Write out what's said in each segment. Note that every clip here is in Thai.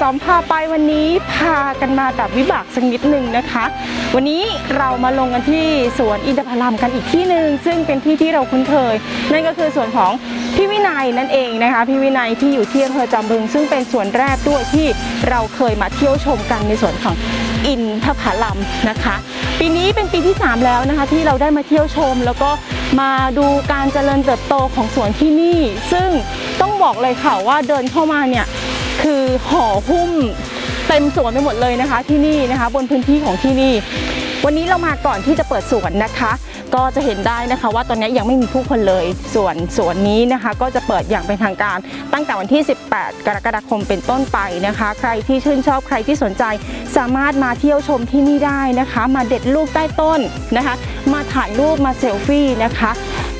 จอมพาไปวันนี้พากันมาแบบวิบากสักนิดหนึ่งนะคะ วันนี้เรามาลงกันที่สวนอินทผลัมกันอีกที่หนึ่งซึ่งเป็นที่ที่เราคุ้นเคย นั่นก็คือสวนของพี่วินัยนั่นเองนะคะพี่วินัยที่อยู่ที่อำเภอจำบึง ซึ่งเป็นสวนแรกด้วยที่เราเคยมาเที่ยวชมกันในสวนของอินทผลัมนะคะ ปีนี้เป็นปีที่ 3 แล้วนะคะ ที่เราได้มาเที่ยวชม แล้วก็มาดูการเจริญเติบโตของสวนที่นี่ ซึ่งต้องบอกเลยค่ะว่าเดินเข้ามาเนี่ย คือห่อหุ้มเต็มสวนไปหมดเลยนะคะที่นี่นะคะ บนพื้นที่ของที่นี่ วันนี้เรามาก่อนที่จะเปิดสวนนะคะ ก็จะเห็นได้นะคะว่าตอนนี้ยังไม่มีผู้คนเลยส่วนสวนนี้นะคะ ก็จะเปิดอย่างเป็นทางการตั้งแต่วันที่ 18 กรกฎาคมเป็นต้นไปนะคะ ใครที่ชื่นชอบใครที่สนใจ สามารถมาเที่ยวชมที่นี่ได้นะคะ มาเด็ดลูกใต้ต้นนะคะ มาถ่ายรูปมาเซลฟี่นะคะ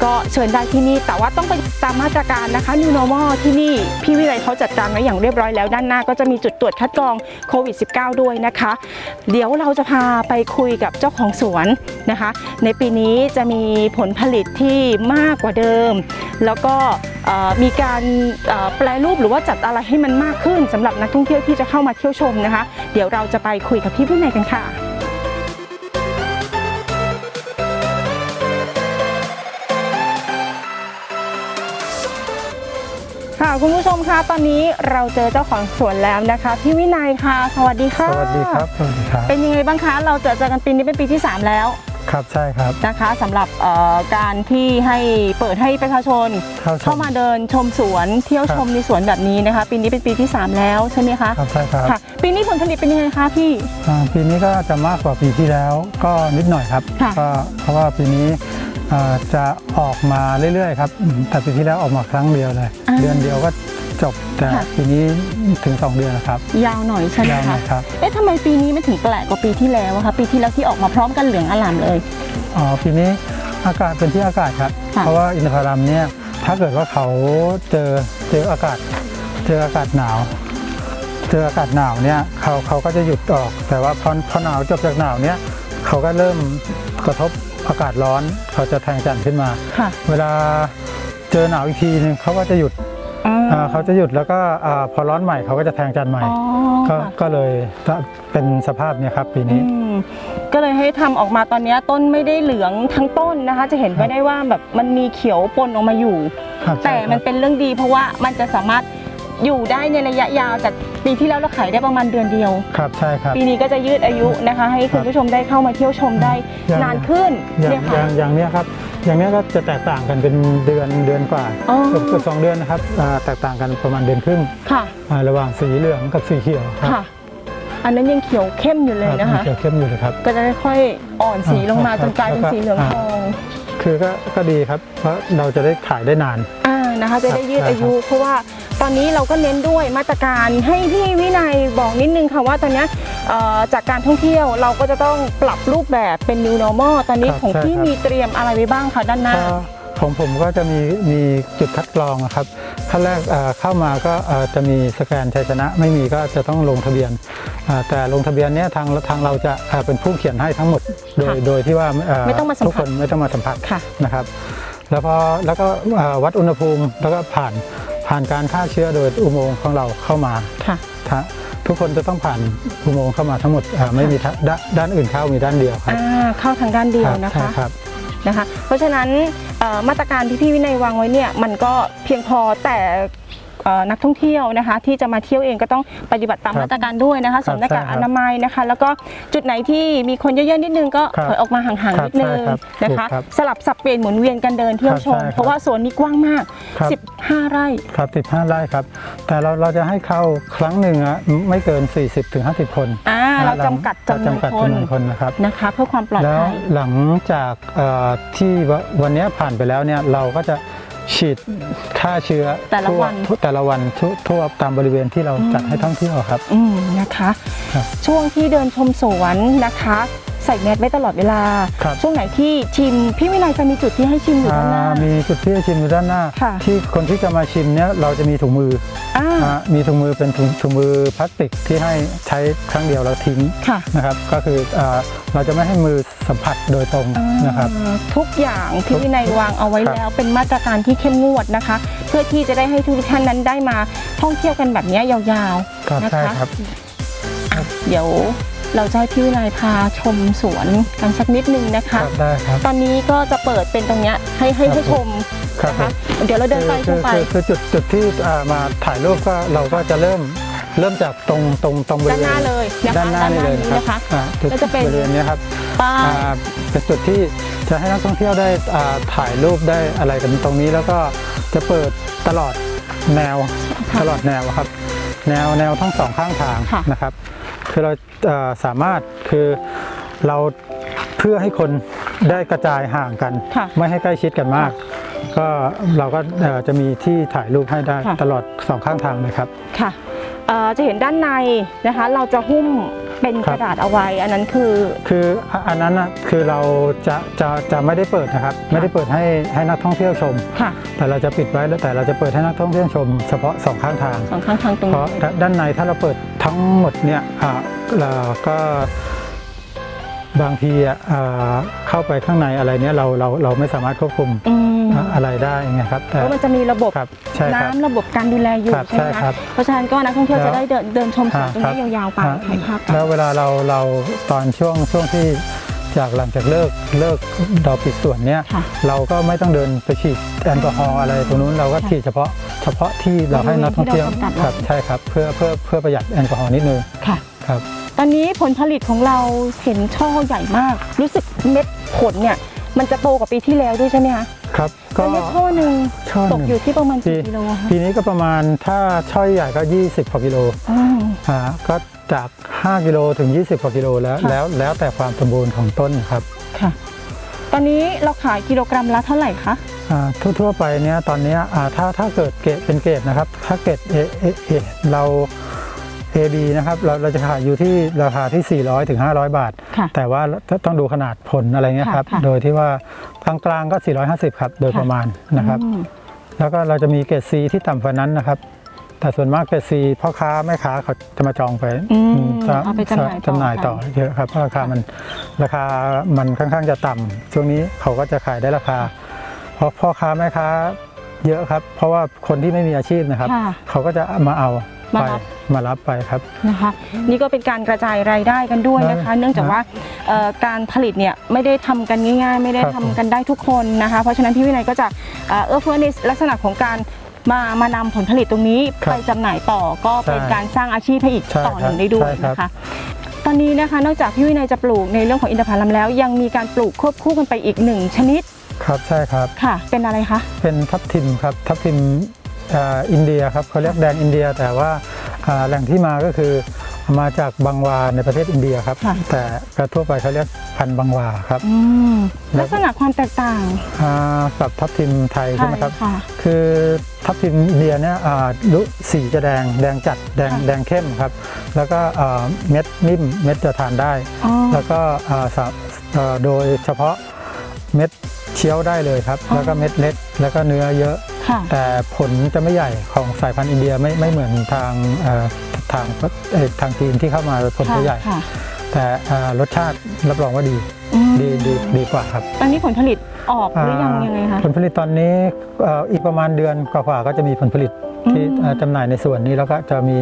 ก็เชิญได้ที่นี่ แต่ว่าต้องไปตามมาตรการนะคะ New Normal ที่นี่พี่วิไลเขาจัดการไว้อย่างเรียบร้อยแล้ว ด้านหน้าก็จะมีจุดตรวจคัดกรองโควิด -19 ด้วยนะคะ เดี๋ยวเราจะพาไปคุยกับเจ้าของสวนนะคะ ในปีนี้จะมีผลผลิตที่มากกว่าเดิม แล้วก็มีการแปลรูปหรือว่าจัดอะไรให้มันมากขึ้นสำหรับนักท่องเที่ยวที่จะเข้ามาเที่ยวชมนะคะ เดี๋ยวเราจะไปคุยกับพี่วินัยกันค่ะ ค่ะคุณผู้ชมคะตอนนี้เราเจอเจ้าของสวนแล้วนะคะ พี่วินัยค่ะ สวัสดีค่ะสวัสดีครับสวัสดีครับ เป็นยังไงบ้างคะ เราเจอเจอกันปีนี้เป็นปีที่ 3 แล้ว ครับใช่ครับนะคะสำหรับเอ่อการที่ให้เปิดให้ประชาชน เข้าชเข้ามาเดินชมสวนเที่ยวครับชมในสวนแบบนี้นะคะ ปีนี้เป็นปีที่ 3 แล้วใช่ไหมคะครับใช่ครับค่ะปีนี้ผลผลิตเป็นยังไงคะพี่อ่าปีนี้ก็จะมากกว่าปีที่แล้วก็นิดหน่อยครับค่ะก็เพราะว่าปีนี้อ่า จะออกมาเรื่อยๆครับอืมแต่ปีที่แล้วออกมาครั้งเดียวเลยอ่าเดือนเดียวก็จบแต่ค่ะปีนี้ถึง 2 เดือนนะครับ ยาวหน่อยใช่ไหมยาวหน่คะอยครับเอ๊ะทำไมปีนี้ไม่ถึงแปลกกว่าปีที่แล้วอะคะปีที่แล้วที่ออกมาพร้อมกันเหลืองอลามเลยอ๋อปีนี้อากาศเป็นที่อากาศครับค่ะเพราะว่าอินทผลัมเนี่ยถ้าเกิดว่าเขาเจอเจออากาศ เจออากาศหนาว เจออากาศหนาวเนี่ยเขาเขาก็จะหยุดออก แต่ว่าพอพอหนาวจบจากหนาวเนี่ยเขาก็เริ่มกระทบ อากาศร้อนเขาจะแทงจันทร์ขึ้นมา ค่ะเวลาเจอหนาวอีกทีนึงเขาก็จะหยุดอ่าอ่าเขาจะหยุดแล้วก็อ่าพอร้อนใหม่เขาก็จะแทงจันทร์ใหม่ อ๋อก็ค่ะ ก็เลยเป็นสภาพเนี่ยครับปีนี้ อืมก็เลยให้ทำออกมาตอนนี้ต้นไม่ได้เหลืองทั้งต้นนะคะ จะเห็นครับไว้ได้ว่าแบบมันมีเขียวปนออกมาอยู่ ครับแต่ใช่ครับ มันเป็นเรื่องดีเพราะว่ามันจะสามารถ อยู่ได้ในระยะยาวจากปีที่แล้วเราขายได้ประมาณเดือนเดียว ครับใช่ครับ ปีนี้ก็จะยืดอายุนะคะ ให้คุณผู้ชมได้เข้ามาเที่ยวชมได้อย่างนานขึ้นอย่างเนี่ยอค่ะ ย่างอย่างเนี้ยครับอย่างเนี้ยก็จะแตกต่างกันเป็นเดือนเดือนกว่าอ๋อ เกือบเกือบสองเดือนนะครับอ่าแตกต่างกันประมาณเดือนครึ่งค่ะอ่าระหว่างสีเหลืองกับสีเขียวครับค่ะ อันนั้นยังเขียวเข้มอยู่เลยนะครัคะบเขียวเข้มอยู่เลยครับ ก็จะค่อยๆอ่อนสีลงมาครับจนกลายเป็นแล้วก็สีเหลืองทองคือก็ก็ดีครับ เพราะเราจะได้ขายได้นาน อ่านะคะ จะได้ยืดครับอายุ เพราะว่า ตอนนี้เราก็เน้นด้วยมาตรการให้พี่วินัยบอกนิดนึงค่ะว่าตอนเนี้ยเอ่อจากการท่องเที่ยวเราก็จะต้องปรับรูปแบบเป็น new normal ตอนนี้ครับของใช่พี่ครับ มีเตรียมอะไรไว้บ้างคะด้านหน้า ก็ของผมก็จะมีมีจุดคัดกรองนะครับขั้นแรกเอ่อเข้ามาก็เอ่อจะมีสแกนชัยชนะ ไม่มีก็จะต้องลงทะเบียนอ่าแต่ลงทะเบียนเนี้ยทางทางเราจะเอ่อเป็นผู้เขียนให้ทั้งหมด โดยค่ะโดยที่ว่าเไม่ต้องมาสัมผัสทุกคนไม่ต้องมาสัมผัสค่ะ นะครับ แล้วพอแล้วก็เอ่อวัดอุณหภูมิแล้วก็ผ่าน ผ่านการฆ่าเชื้อโดยอุโมงค์ของเราเข้ามาค่ะทะทุกคนจะต้องผ่านอุโมงค์เข้ามาทั้งหมดอ่าไม่มีทะด้านด้านอื่นเข้ามีด้านเดียวครับอ่าเข้าทางด้านเดียวนะใช่คะครับนะคะ เพราะฉะนั้นเอ่อมาตรการที่พี่วินัยวางไว้เนี่ยมันก็เพียงพอแต่เอ่อ นักท่องเที่ยวนะคะ ที่จะมาเที่ยวเองก็ต้องปฏิบัติตามครับมาตรการด้วยนะคะสวมหน้ากากใช่ครัอบนามัยนะคะ แล้วก็จุดไหนที่มีคนเยอะๆนิดนึงก็ครับถอยออกมาห่างครัๆบนิดนึงใช่ครับนะคะถูกครับสลับสับเปลี่ยนหมุนเวียนกันเดินเที่ยวชมครับใช่ครับเพราะว่าสวนนี้กว้างมากครับ15 ไร่ครับ15ไร่ครับ แต่เราเราจะให้เข้าครั้งหนึ่งอะไม่เกิน 40-50ถึง50คนอ่าเราจำกัดจำนวนจำกัดคนจำนวนคนนะครับนะคะเพื่อความปลอดแล้วภัยหลังจากเอ่อที่วะวันเนี้ยผ่านไปแล้วเนี่ยเราก็จะ ฉีดฆ่าเชื้อแต่ละทั่วันทั่แต่ละวันทั่วทั่วตามบริเวณที่เราจัดให้ท่องเที่ยวครับ อืมนะคะครับช่วงที่เดินชมสวนนะคะ ใส่แมสไว้ตลอดเวลา ครับ ช่วงไหนที่ชิมพี่วินัยจะมีจุดที่ให้ชิมอยู่ด้านหน้า อ่ามีจุดที่จะชิมอยู่ด้านหน้า ค่ะ ที่คนที่จะมาชิมเนี่ยเราจะมีถุงมืออ่าอ่ามีถุงมือเป็นถุงถุงมือพลาสติกที่ให้ใช้ครั้งเดียวแล้วทิ้งค่ะนะครับ ก็คืออาเราจะไม่ให้มือสัมผัสโดยตรงนะครับ อ่าทุกอย่างที่วินัยวางเอาไว้ครับ แล้วเป็นมาตรการที่เข้มงวดนะคะ เพื่อที่จะได้ให้ทุกท่านนั้นได้มาท่องเที่ยวกันแบบเนี้ยยาวครับๆนะใช่คะ ครับอะเดี๋ยว เราจะให้พี่วินัยพาชมสวนกันสักนิดนึงนะครัคะบได้ครับ ตอนนี้ก็จะเปิดเป็นตรงเนี้ยให้ให้ครับให้ชมครับนะคะเดี๋ยวเราเดินไปชคืมอไปคือคือจุดจุดที่อ่ามาถ่ายรูปก็เราก็จะเริ่มเริ่มจากตรงตรงตรงบริด้านเวหน้าณเลยนะคะด้านหน้านี่เลยนี้ครับนะคะอ่าจุดก็จะเป็น บริเวณนี้ครับป้ายอ่าเป็นจุดที่จะให้นักท่องเที่ยวได้อ่าถ่ายรูปได้อะไรกันตรงนี้แล้วก็จะเปิดตลอดแนวค่ะตลอดแนวครับ แนวแนวทั้งสองข้างทางค่ะ นะครับ คือเราเอ่อสามารถคือเราเพื่อให้คนได้กระจายห่างกันค่ะไม่ให้ใกล้ชิดกันมาก ก็เราก็เอ่อจะมีที่ถ่ายรูปให้ได้ค่ะตลอดสองข้างทางเลยครับค่ะเอ่อจะเห็นด้านในนะคะ เราจะหุ้มเป็นคกรับระดาษเอาไว้ อันนั้นคือ คืออะอันนั้นนะคือเราจะจะจะไม่ได้เปิดนะครับ ไม่ได้เปิดให้ให้นักท่องเที่ยวชมค่ะแต่เราจะปิดไว้แล้วแต่เราจะเปิดให้นักท่องเที่ยวชม เฉพาะสองข้างทางสองข้างทางตรงเพนี้ราะด้านในถ้าเราเปิด ทั้งหมดเนี่ยอ่าเราก็บางทีอะอ่าเข้าไปข้างในอะไรเนี่ยเราเราเราไม่สามารถควบคุมอืมอะอะไรได้ไงครับเพแต่ราะมันจะมีระบบครับใช่ครับน้ำระบบการดูแลอยู่ครับใช่ไหมใช่ครัคะบเพราะฉะนั้นก็นักท่องเที่ยวแล้วจะได้เดินเดินชมสวนตรงครับนี้ยาวๆไปอะถ่ายภาพกันแล้วเวลาเราเราตอนช่วงช่วงที่จากหลังจากเลิกเลิกเราปิดส่วนเนี้ยค่ะเราก็ไม่ต้องเดินไปฉีดแอลกอฮอล์อะไรตรงนู้นเราก็ค่ะฉีดเฉพาะเฉ พาะที่เราให้นักท่องเที่ยวบริเวณที่เรากำกับไว้ครับใช่ครับเพื่อเพื่อเพื่อประหยัดแอลกอฮอล์นิดนึงค่ะ ครับตอนนี้ผลผลิตของเราเห็นช่อใหญ่มาก รู้สึกเม็ดผลเนี่ย มันจะโตกว่าปีที่แล้วด้วยใช่ไหมคะครับก็แล้วเม็ดช่อหนึ่งช่อตกหนึ่งอยู่ที่ประมาณปีกี่กิโลคะปีนี้ก็ประมาณถ้าช่อยใหญ่ก็ 20กว่ากิโลอืมอ่าก็จาก 5 กิโลถึง 20กว่ากิโลแล้วค่ะ แล้วแล้วแต่ความสมบูรณ์ของต้นครับ ค่ะต อนนี้เราขายกิโลกรัมละเท่าไหร่คะอ่าทั่วๆไปเนี้ยตอนเนี้ยอ่าถ้าถ้าเกิดเกรดเป็นเกรดนะครับ ถ้าเกรด A A A เรา AB นะครับเราเราจะขายอยู่ที่ราคาที่ 400ถึง500 บาท ค่ะแต่ว่าต้องดูขนาดผลอะไรเงี้ยครับ ค่ะค่ะโดยที่ว่ากลางๆก็ 450 ครับ โดยค่ะประมาณนะครับ อืม แล้วก็เราจะมีเกรด C ที่ต่ำกว่านั้นนะครับ แต่ส่วนมากเกรด C พ่อค้าแม่ค้าเขาจะมาจองไปอืมอืมจะเอาไปจำหน่ายต่อจำหน่ายต่อเยอะครับเพราะราคามันราคามันค่อนข้างจะต่ำช่วงนี้เขาก็จะขายได้ราคา เพราะพ่อค้าแม่ค้าเยอะครับ เพราะว่าคนที่ไม่มีอาชีพนะครับ ค่ะเขาก็จะมาเอามาไปรับ มารับไปครับ นะคะนี่ก็เป็นการกระจายรายได้กันด้วยนะคะได้เนื่องจากว่าเอ่อการผลิตเนี่ยไม่ได้ทำกันง่าย ๆ ไม่ได้ครับทำกันได้ทุกคนนะคะ เพราะฉะนั้นพี่วินัยก็จะเอ่อเอื้อเฟื้อในลักษณะของการ มามานำผลผลิตตรงนี้ครับไปจำหน่ายต่อก็เป็นใช่การสร้างอาชีพให้อีกใช่ต่อหนึ่งครับได้ด้วยใช่ครับ นะคะ ตอนนี้นะคะนอกจากพี่วินัยจะปลูกในเรื่องของอินทผลัมแล้ว ยังมีการปลูกควบคู่กันไปอีกหนึ่งชนิดครับใช่ครับ ค่ะ เป็นอะไรคะ เป็นทับทิมครับทับทิมเอ่ออินเดียครับเขาเรียกแดนอินเดีย แต่ว่าอ่าแหล่งที่มาก็คือ มาจากบังวาในประเทศอินเดียครับ ค่ะ แต่กระทั่วไปเขาเรียกพันธุ์บังวาครับอืมแล้วลักษณะความแตกต่างอ่ากับทับทิมไทยใช่ไหมครับ ค่ะ คือทับทิมอินเดียเนี่ยอ่าลุสีจะแดงแดงจัดแดงค่ะ แดงเข้มครับ แล้วก็อ่าเม็ดนิ่มเม็ดจะทานได้ อ๋อ แล้วก็อ่าสาเอ่อโดยเฉพาะเม็ดเคี้ยวได้เลยครับ อ๋อ แล้วก็เม็ดเล็ก แล้วก็เนื้อเยอะ ค่ะ แต่ผลจะไม่ใหญ่ของสายพันธุ์อินเดียไม่ไม่เหมือนทางเอ่อ ทางเอ่อทางจีนที่เข้ามาผลจะใหญ่ค่ะแต่อ่ารสชาติรับรองว่าดีอืมดีดีดีกว่าครับตอนนี้ผลผลิตออกหรือยังายังไงคะผลผลิตตอนนี้เอ่ออีกประมาณเดือนกว่าๆก็จะมีผลผลิตที่อืมเอ่อจำหน่ายในส่วนนี้แล้วก็จะมี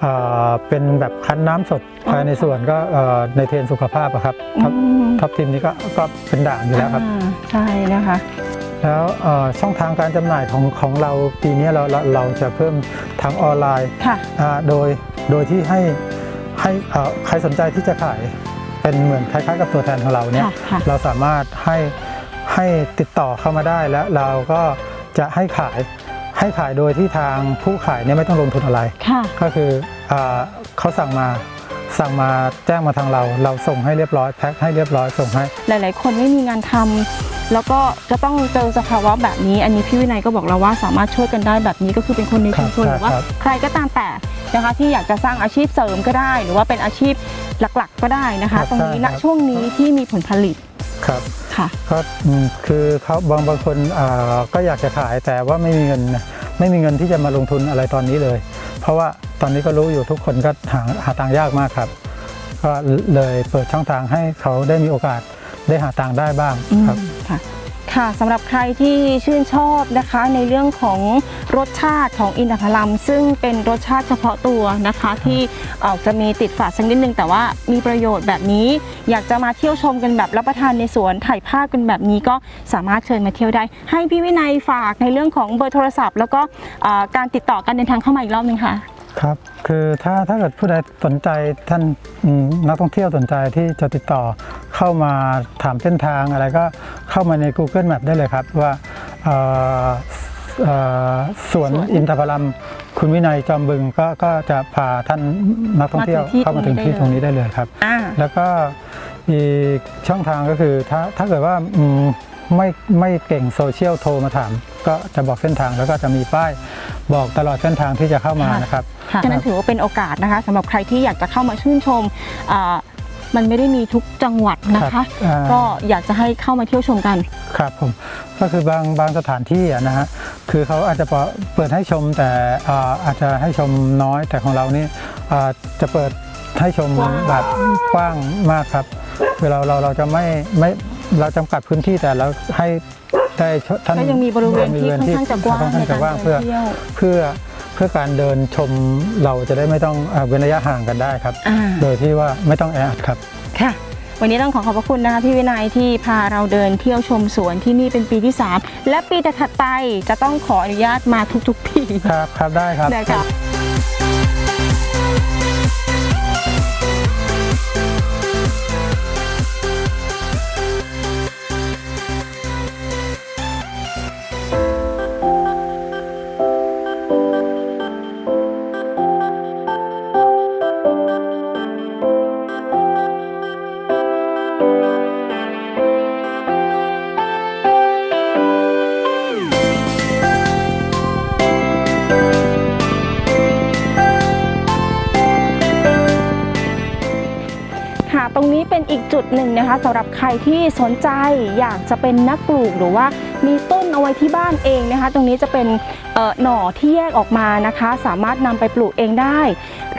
เอ่อเป็นแบบคั้นน้ำสดอ๋อภายในส่วนก็เอ่อในเทรนสุขภาพอะครับทับอืมทับทิมนี้ก็ก็เป็นด่างอยู่แล้วครับอ่าใช่นะคะ แล้วเอ่อช่องทางการจำหน่ายของของเราปีนี้เราเราเราจะเพิ่มทางออนไลน์ค่ะอ่าโดยโดยที่ให้ให้เอ่อใครสนใจที่จะขายเป็นเหมือนคล้าย ๆ กับตัวแทนของเราเนี่ยค่ะค่ะเราสามารถให้ให้ติดต่อเข้ามาได้แล้วเราก็จะให้ขายให้ขายโดยที่ทางผู้ขายเนี่ยไม่ต้องลงทุนอะไรค่ะก็คืออาเขาสั่งมาสั่งมาแจ้งมาทางเรา เราส่งให้เรียบร้อยแพ็คให้เรียบร้อยส่งให้ หลาย ๆ คนไม่มีงานทำ แล้วก็จะต้องเจอสภาวะแบบนี้ อันนี้พี่วินัยก็บอกเราว่าสามารถช่วยกันได้แบบนี้ก็คือเป็นคนในชุมชนครับหรือว่าครับใครก็ตามแต่นะคะที่อยากจะสร้างอาชีพเสริมก็ได้ หรือว่าเป็นอาชีพหลักๆ ก็ได้นะครัคะบตรงนี้ใช่นะครับช่วงนี้ที่มีผลผลิตครับค่ะก็อืมคือเขาบางบางคนอ่าก็อยากจะขายแต่ว่าไม่มีเงินนะไม่มีเงินที่จะมาลงทุนอะไรตอนนี้เลย เพราะว่าตอนนี้ก็รู้อยู่ทุกคนก็หาหาตังค์ยากมากครับ ก็เลยเปิดช่องทางให้เขาได้มีโอกาส ได้หาตังค์ได้บ้างครับอืมค่ะค่ะสำหรับใครที่ชื่นชอบนะคะในเรื่องของรสชาติของอินทผลัม ซึ่งเป็นรสชาติเฉพาะตัวนะคะ ที่ออกจะมีติดฝาดสักนิดนึงแต่ว่ามีประโยชน์แบบนี้ อยากจะมาเที่ยวชมกันแบบรับประทานในสวนถ่ายภาพกันแบบนี้ก็สามารถเชิญมาเที่ยวได้ ให้พี่วินัยฝากในเรื่องของเบอร์โทรศัพท์ แล้วก็เอ่อการติดต่อการเดินทางเข้ามาอีกรอบหนึงค่ะครับคือถ้าถ้าเกิดผู้ใดสนใจท่านอืมนักท่องเที่ยวสนใจที่จะติดต่อ เข้ามาถามเส้นทางอะไรก็เข้ามาใน Google Map ได้เลยครับ ว่าเอ่อเอ่อสวนสวนอินทผลัมคุณวินัยจอมบึงก็ก็จะพาท่านนักท่องเที่ยวมาถึงที่เข้ามาถึงที่ตตรรงงนี้นี้ได้ได้เลเลยยครับอ่าแล้วก็อีกช่องทางก็คือถ้าถ้าเกิดว่าอืมไม่ไม่เก่งโซเชียลโทรมาถาม ก็จะบอกเส้นทางแล้วก็จะมีป้ายบอกตลอดเส้นทางที่จะเข้ามาค่ะนะครับค่ะฉะนั้นถือว่าเป็นโอกาสนะคะสำหรับใครที่อยากจะเข้ามาชื่นชมอ่า มันไม่ได้มีทุกจังหวัดนะครัคะบอ่า ก็อยากจะให้เข้ามาเที่ยวชมกัน ครับผมก็คือบางบางสถานที่อะนะฮะคือเขาอาจจะเปิดเปิดให้ชมแต่อ่าอาจจะให้ชมน้อยแต่ของเรานี่อ่าจะเปิดให้ชมกว้างแบบกว้างมากครับคือเราเราเราจะไม่ไม่เราจำกัดพื้นที่แต่เราให้ได้ชท่านก็ยังมีบริเวณที่ค่อนข้างจะกว้างค่อนในข้างจะการกว้างเดิเพื่อนเที่ยว เพื่อเพื่อการเดินชมเราจะได้ไม่ต้องอ่าเว้นระยะห่างกันได้ครับ อ่า โดยที่ว่าไม่ต้องแออัดครับ ค่ะ วันนี้ต้องขอขอบพระคุณนะคะพี่วินัยที่พาเราเดินเที่ยวชมสวนที่นี่เป็นปีที่ 3 และปีถัดๆไปจะต้องขออนุญาตมาทุกๆปีครับครับได้ครับ นะคะ รงนี้เป็นอีกจุดหนึ่งนะคะสำหรับใครที่สนใจอยากจะเป็นนักปลูกหรือว่ามีต้นเอาไว้ที่บ้านเองนะคะ ตรงนี้จะเป็นหน่อที่แยกออกมานะคะ สามารถนำไปปลูกเองได้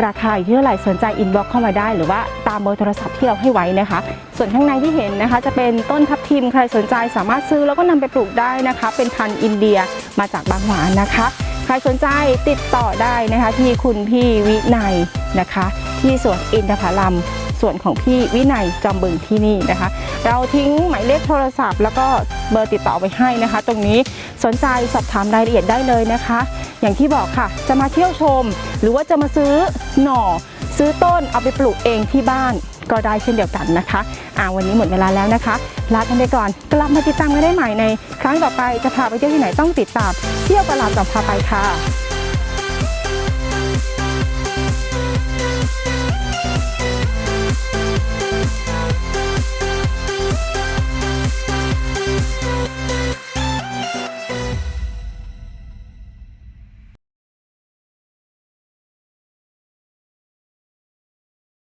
ราคาอยู่ที่เท่าไหร่สนใจอินบ็อกเข้ามาได้ หรือว่าตามเบอร์โทรศัพท์ที่เราให้ไว้นะคะ ส่วนข้างในที่เห็นนะคะ จะเป็นต้นทับทิมใครสนใจสามารถซื้อแล้วก็นำไปปลูกได้นะคะ เป็นพันธุ์อินเดียมาจากบางหวานนะคะ ใครสนใจติดต่อได้นะคะที่คุณพี่วินัยนะคะ ที่สวนอินทผลัม ส่วนของพี่วินัยจอมบึงที่นี่นะคะ เราทิ้งหมายเลขโทรศัพท์ แล้วก็เบอร์ติดต่อไว้ให้นะคะ ตรงนี้สนใจสอบถามรายละเอียดได้เลยนะคะ อย่างที่บอกค่ะ จะมาเที่ยวชม หรือว่าจะมาซื้อหน่อ ซื้อต้นเอาไปปลูกเองที่บ้านก็ได้เช่นเดียวกันนะคะอ่าวันนี้หมดเวลาแล้วนะคะลากันไปก่อนกลับมาติดตามกันได้ใหม่ใน ครั้งต่อไปจะพาไปเที่ยวที่ไหนต้องติดตามเที่ยวตลาดกับพาไปค่ะ